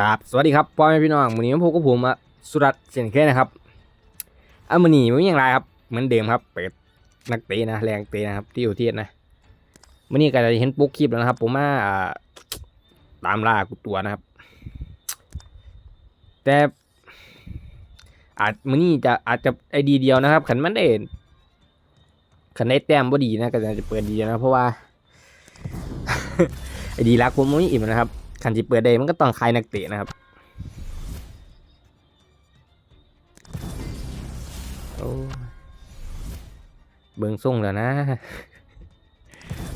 ครับสวัสดีครับพ่อแม่พี่น้องวันนี้ผมกับผมอะสุรัตน์เช่นเคยนะครับอะมันนี้ไม่ย่างไรครับเหมือนเดิมครับเปิดนักเตะนะแรงเตะนะครับที่อยู่ที่นะวันนี้ก็จะเห็นปุ๊กคลิปแล้วนะครับ ผมมาอ่าตามล่ากูตัวนะครับ แต่อาจมันนี้จะอาจจะไอดีเดียวนะครับขันมันได้ขันได้แต้มบ่ดีนะก็จะเปิดดีนะเพราะว่าไอดีรักผมไม่อิ่มนะครับ คันที่เปิดได้มันก็ต้องคลายนักเตะนะครับ โอ้เบิ่งส่งแล้วนะ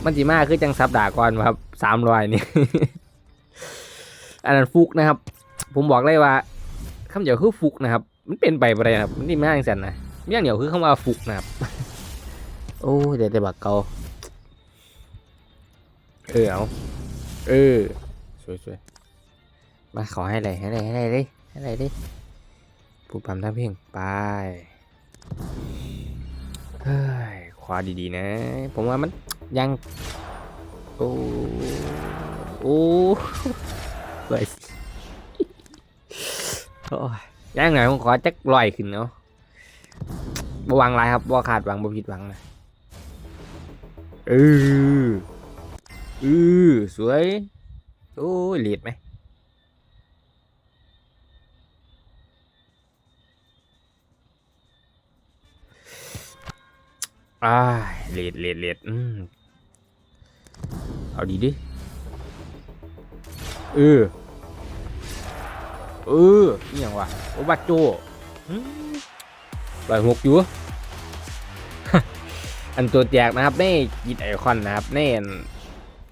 มันจีมาคือจังซับด่าก่อนครับสามรอยนี่ อันนั้นฟุกนะครับ ผมบอกเลยว่าคำเดียวคือฟุกนะครับ มันเป็นไปบ่ได้นะครับมันนี่ไม่อ้างสันนะมีอย่างเดียวคือคำว่าฟุกนะครับ โอ้เดี๋ยวแต่บักเกาเออเอาเออ สวยๆมาขอให้อะไรให้อะไรให้อะไรดิให้อะไรดิผู้ปั๊มท่าเพ่งไปเฮ้ยขวาดีๆนะ ผมว่ามันยังโอ้โอ้เลยโอ้ยยังไงผมขอจักลอยขึ้นเนาะบวังไรครับบ่ขาดหวังบ่ผิดหวังนะเออเออสวย โอ้ยเลีดไหมอ้าเลดเลดเลดอืม เอาดีดิ เออ เออนี่อย่างวะ โอ้บัตโจอืมลอยหกอยู่ อันตัวแจกนะครับ ในกิดไอคอนนะครับในอัน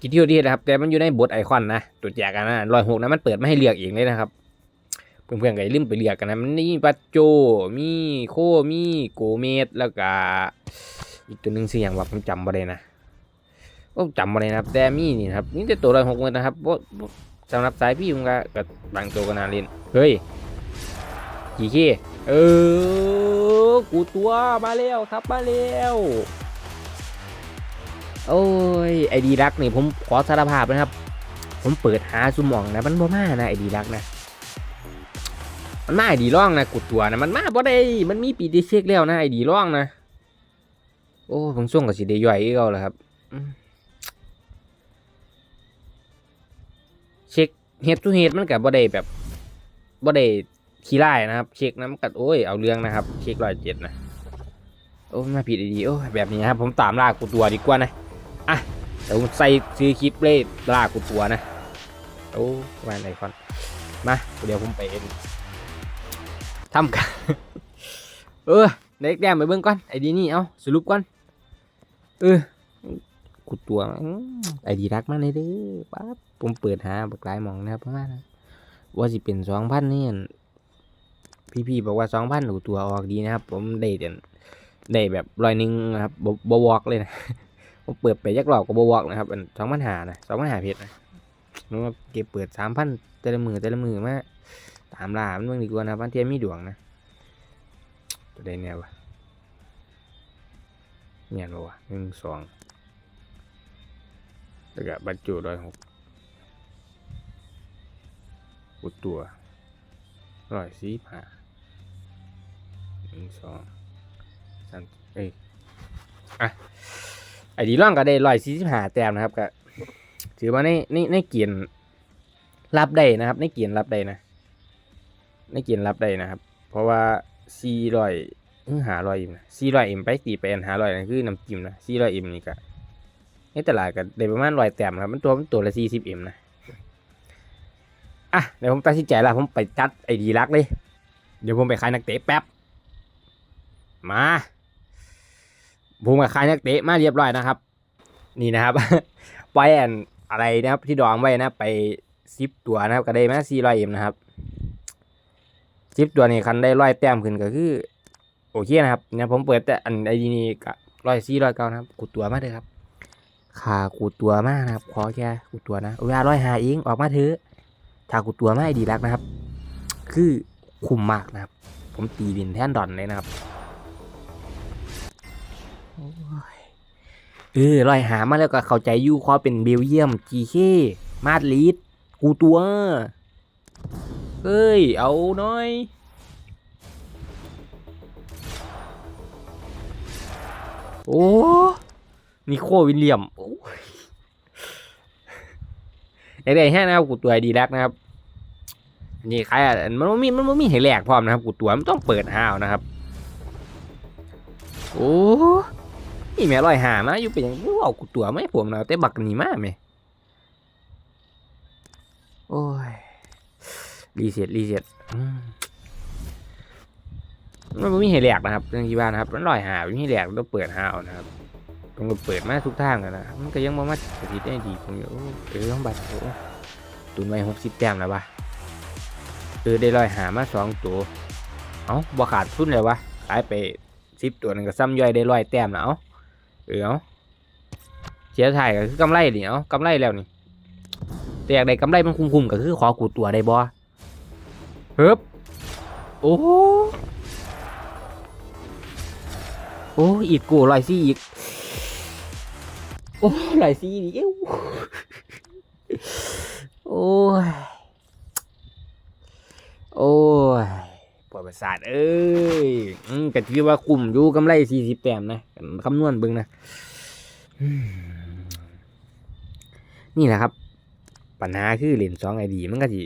กิที่ที่นะครับ แต่มันอยู่ในบทไอคอนนะตัวแจกกันนะรอยหกนะมันเปิดไม่ให้เลือกเองเลยนะครับ เพื่อนๆก็ลืมไปเลือกกันนะมันนี่ปัจโจมีโคมีโกเมสแล้วก็อีกตัวหนึ่งสิอย่างว่าผมจำบ่ได้นะผมจำบ่ได้นะครับแต่มีนี่นะครับนี่แต่ตัวรอยหกเลยนะครับเพราะสำหรับสายพี่ผมก็กบางตัวก็น่าเล่นเฮ้ยกี่ขี้เออกูตัวมาแล้วครับมาแล้ว โอ้ยไอดีรักนี่ผมขอสารภาพนะครับ ผมเปิดหาซุมองนะมันบ่มานะไอดีรักนะ มันมาไอดีร่องนะกุดตัวนะมันมาบ่ได้มันมีปีดีเช็คแล้วนะไอดีร่องนะโอ้ผมส่งกับสิได้ย่อยอีกแล้วล่ะครับเช็คเฮดทูเฮดมันกับบ่ได้แบบบ่ได้ขี้ไล่นะครับ เช็คนะมันกัดโอ้ยเอาเรื่องนะครับ เช็คร้อยเจ็ดนะโอ้มาผิดไอดีโอ้แบบนี้ครับผมตามล่ากุดตัวดีกว่านะ อะเดี๋ยวผมใส่ซื้อคลิปเล่ลากกูตัวนะโอ้แวนไอคอนมาเดี๋ยวผมไปเองทำกันเออเด็กแดมไปเบิ่งก่อนไอดีนี่เอาสรุปก่อนเออกูตัวไอดีรักมากเลยเด้อปั๊บผมเปิดหาบักหลายมองนะครับประมาณนั้นว่าสิเป็นสองพันนี่อั่พี่ๆบอกว่าสองพันหนูตัวออกดีนะครับ ผมได้เด่นได้แบบร้อยหนึ่งนะครับบบวอกเลยนะ ผมเปิดไปยักหลอกกับบวกนะครับอันสองปัญหานะสองปัญหาเพชรนะนึกว่าเก็บเปิดสามพันแต่ละมือแต่ละมือมาตามลามันเบิ่งดีกว่านะพันเทียมมีดวงนะตัวใดแนววะเนี่ยบวะหนึ่งสองแล้วก็บรรจุร้อยหกอุดตัวร้อยสี่ผ่าหนึ่งสองสามเอ้ยอะ ไอดีร่องก็ได้ร้อยสี่สิบห้าแต้มนะครับก็ถือว่าในในในเกียนรับได้นะครับ ในเกียนรับได้นะ ในเกียนรับได้นะครับ เพราะว่าสี่ร้อยหาร้อยอ็มนะสี่ร้อยอ็มไปตีไปอันหาร้อยนั่นคือน้ำจิ้มนะสี่ร้อยอ็มนี่ก็ในตลาดก็ได้ประมาณร้อยแต้มครับมันตัวมันตัวละสี่สิบเอ็มนะอะเดี๋ยวผมตัดสินใจแล้วผมไปจัดไอดีรักเลย เดี๋ยวผมไปขายนักเตะแป๊บ มา ผมกับคายนักเตะมาเรียบร้อยนะครับ นี่นะครับไว้อันอะไรนะครับ ที่ดองไว้นะไปซิปตัวนะครับ ก็ได้มาสี่ร้อยเอ็มนะครับซิปตัวนี้คันได้ร้อยแต้มขึ้นก็คือ โอเคนะครับเนี่ยผมเปิดแต่อันไอดีนี้ก็ร้อยสี่ร้อยเก้านะครับกูตัวมากเลยครับขากูตัวมากนะครับขอแค่กูตัวนะเวลาร้อยหาเองออกมาเถอะถ้ากูตัวไม่ดีรักนะครับ คือคุ้มมากนะครับ ผมตีดินแท่นดอนเลยนะครับ เออลอยหามาแล้วก็เข้าใจยู่ความเป็นเบลเยียมจีเคมาดริดกูตัวเฮ้ย เอาหน่อย โอ้นิโควิลเลียมโอ้ยได้แห้นะครับกูตัวดีแลกนะครับนี่ใครอะมันมีมันบ่มีให้แลกพร้อมนะครับกูตัวมันต้องเปิดห้าวนะครับ โอ้ แม่ลอยหามาอยู่เป็นหยังเอากูตัวไม่ผมนะแต่บักนี่มาแม่โอ้ยรีเซ็ตรีเซ็ตมันบ่มีให้แหลกนะครับเรื่องที่ว่านะครับมันลอยหาไม่มีแหลกต้องเปิดหาเอานะครับต้องเปิดมาทุกทางเลยนะมันก็ยังบ่มาสถิตได้ดีผมอยู่เออต้องบัตรโอ้ตุนไว้หกสิบแต้มแล้วปะเออได้ลอยหามาสองตัวเอ้าบ่ขาดทุนเลยวะขายไปสิบตัวนึงก็ซ้ำย่อยได้ร้อยแต้มแล้ว เอ้าเอเสียถ่ายก็คือกำไรนี่เอ้ากำไรแล้วนี่แต่อยากได้กำไรมันคุ้มๆก็คือขอกูตัวได้บ่เฮ้บโอ้โหโอ้อีกกูลอยซี่อีกโอ้ลอยซี่อีกเอ้วโอ้ย โอ้ย ปวดประสาทเอ้ยอืมก็ถือว่าคุ้มอยู่กำไรสี่สิบแต้มนะคำนวณเบิ่งนะนี่แหละครับ ปัญหาคือเล่นสองไอดีมันก็สิ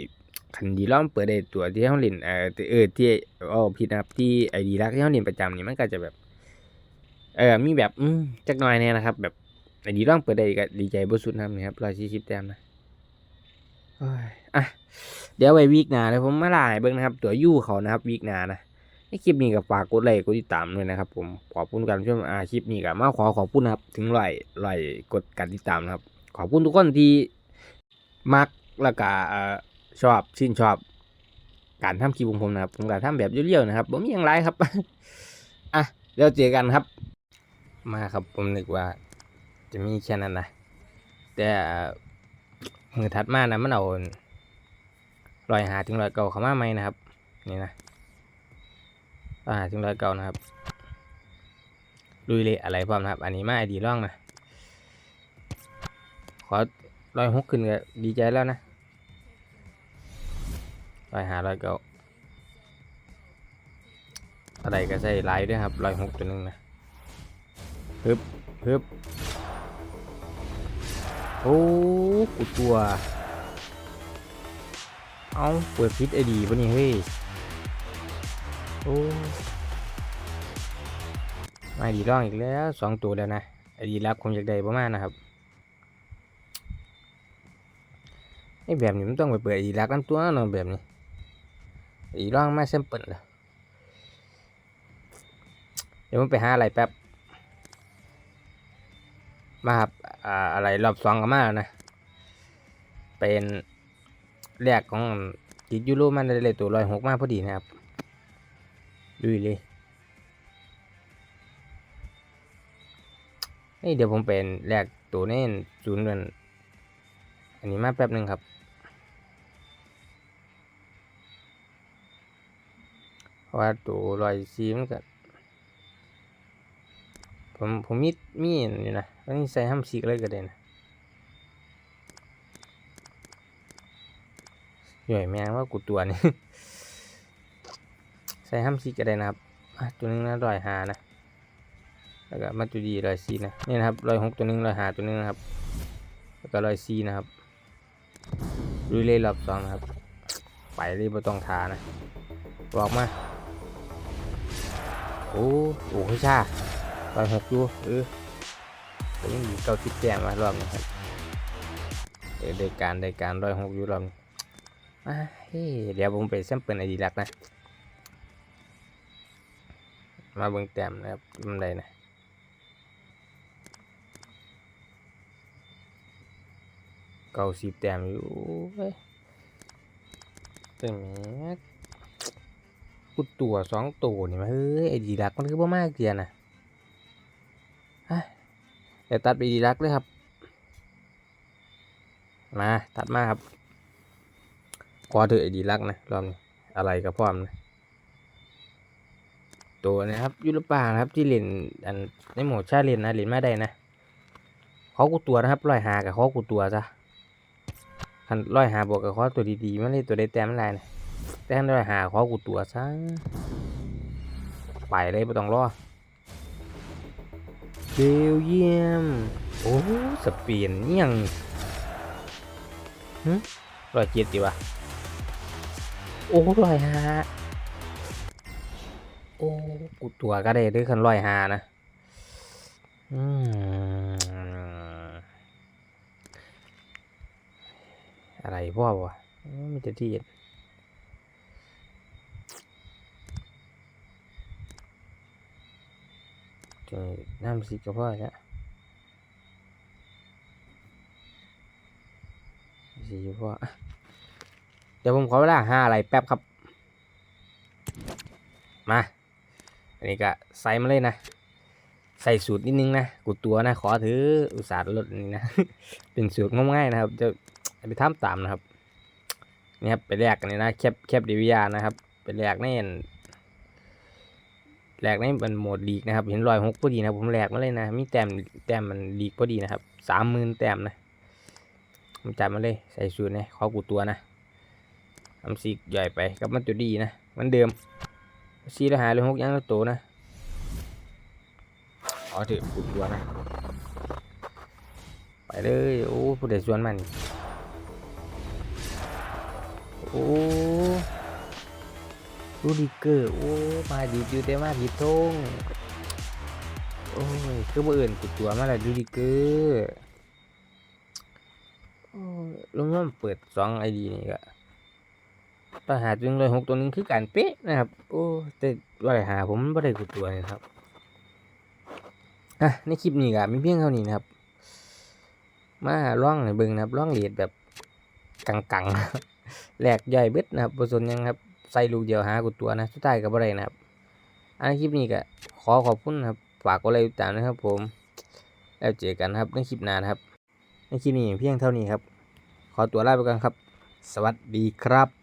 คันดีล้อมเปิดได้ตัวที่เขาเล่นเออเออที่อ๋อผิดนะครับที่ไอดีรักที่เขาเล่นประจำนี่มันก็จะแบบ เออมีแบบอืมจักหน่อยเนี่ยนะครับ แบบไอดีล้อมเปิดได้ก็ดีใจบุสุดนะครับนี่ครับร้อยสี่สิบแต้มนะโอ้ยอะ เดี๋ยวไว้วีคหน้าเดี๋ยผมมาล่าให้เบิ่งนะครับ ตัวยู่เขานะครับวีคหน้านะในคลิปนี้ก็ฝากกดไลค์กดติดตามด้วยนะครับ ผมขอบคุณการชมอาคลิปนี้ก็มาขอขอบคุณนะครับ ถึงร้อยร้อยกดการติดตามนะครับ ขอบคุณทุกคนที่มักแล้วก็ชอบชื่นชอบ การทำคลิปของผมนะครับผมก็ทำแบบเรียวๆนะครับผมย่างไรครับอะเดี๋ยวเจอกันครับ มาครับผมนึกว่า จะมีแค่นั้นนะแต่มือถัดมานะมันเอา รอยหาถึงรอยเก่าเขามาไหมนะครับ นี่นะรอยหาถึงรอยเก่านะครับลุยเละอะไรพร้อมนะครับ อันนี้มาไอดีร่องนะ ขอร้อยหกขึ้นก็ดีใจแล้วนะร้อยหาร้อยเก้าอะไรก็ใส่ไลน์ด้วยครับร้อยหกตัวหนึงนะฮึบฮึบโอ้กูตัว เอาเปิดพิษไอดีปะนี่เฮ้ย โอ้ไม่ดีร่องอีกแล้วสองตัวแล้วนะ ไอดีรับคงอยากได้ประมาณนะครับไอแบบนี้มันต้องไปเปิดไอีรักน้ำตัวนะแบบนี้ไอีร่องมาเซมเปิลเลยเดี๋ยวมันไปหาอะไรแป๊บ มาครับ อ่า อะไรรอบสองกับมาแล้วนะ เป็น แรกของจิตยูโรมันได้เลยตัวลอยหกมาพอดีนะครับดูเลยนี่เดี๋ยวผมเป็นแรกตัวเน่นศูนย์เดือนอันนี้มาแป๊บหนึ่งครับ เพราะว่าตัวรอยซีมันก็ผมผมมีมีอันนี่นะอันนี้ใส่ห้ามซีกเลยก็ได้นะ ใหญ่แมงว่ากูตัวนี่ใส่ห้ามซีก็ได้นะครับตัวนึงนะรอยหานะแล้วก็มาจุดีรอยซีนะนี่นะครับรอยหกตัวนึงรอยหาตัวนึงนะครับ แล้วก็รอยซีนะครับลุยเล่รอบสองนะครับ ไปเลยบ่ต้องทานะบอกมาโอ้โหชาร้อยหกอยู่เออต่ยังมีเก้าสิบแต้มมารอบนี้ครับเดการได้การร้อยหกอยู่รอบนี้ เฮ้ยเดี๋ยวผมไปแซมเปิลไอดีลักนะ มาเบิ่งแต้มนะครับมันได้นะเก้าสิบแต้มอยู่เว้ยแต่แหมกูตัวสองตัวนี่มาเฮ้ยไอดีลักมันคือบ่มากเกียนะฮะเดี๋ยวตัดไปดีลักเลยครับ มา ตัดมาครับ ขอเถอะไอดีลักนะรอบนี้อะไรกับพร้อมนะตัวนะครับยุรปานะครับที่เล่นอันในหมดชาเลนนะเล่นมาได้นะเขากูตัวนะครับร้อยหากับเขากูตัวซะคันร้อยหาบวกกับเขาตัวดีๆมันเลยตัวได้แต้มอะไรนะแต่งด้วยหาขอกูตัวซะไปเลยไม่ต้องรอเบลเยียมโอ้สเปียนยังฮึร้อยเจ็ดดีวะ โอ้ร้อยหาโอ้กูตัวก็ได้ด้วยคันร้อยหานะอืมอะไรพ่อวะมมีแต่ที่เห็นเจอน้ำสีก็พ่อแล้วสีก็พ่อ เดี๋ยวผมขอเวลาห้าอะไรแป๊บครับ มา อันนี้ก็ใส่มาเลยนะ ใส่สูตรนิดนึงนะ กูตัวนะ ขอถืออุตสาห์ลดนนี้นะ เป็นสูตรงมง่ายนะครับ จะไปทำตามนะครับ นี่ครับไปแลกกันเลยนะ แคปแคปดีวิยานะครับ ไปแลกในอันแลกในมันโหมดลีกนะครับ เห็นรอยหกพอดีนะผมแลกมาเลยนะ มีแต้มแต้มมันลีกพอดีนะครับสามหมื่นแต้มนะผมจัดมาเลยใส่สูตรนะขอกูตัวนะ ทำซีกใหญ่ไปกับมันจุดดีนะมันเดิมซีล้วหายเลยหกยังล้วโตนะขอถือกูตัวนะ ไปเลยโอ้ผู้ใดชวนมันโอ้ดูดีเกอร์โอ้มาดีอยู่แต่มาผิดทงโอ้ยคือบ่เอื่นกูตัวมาแล้วดูดีเกอร์โอ้ยลงมาเปิดสองไอดีนี่ก็ ปัญหาจึงเลยหกตัวหนึงคือการเป๊ะนะครับ โอ้แต่ว่าหาผมไม่ได้กูตัวนี่ครับอะในคลิปนี้ก็มีเพียงเท่านี้นะครับ มาล่องให้เบิ่งนะครับล่องเลียดแบบกังๆแหลกย่อยเบิดนะครับบสนยังครับใส่ลูกเดียวหากูตัวนะสุดท้ายก็บ่ได้นะครับ อันคลิปนี้ก็ขอขอบคุณนะครับฝากกดไลค์ติดตามนะครับ ผม แล้วเจอกันนะครับในคลิปหน้านะครับ ในคลิปนี้เพียงเท่านี้ครับ ขอตัวลาไปก่อนครับ สวัสดีครับ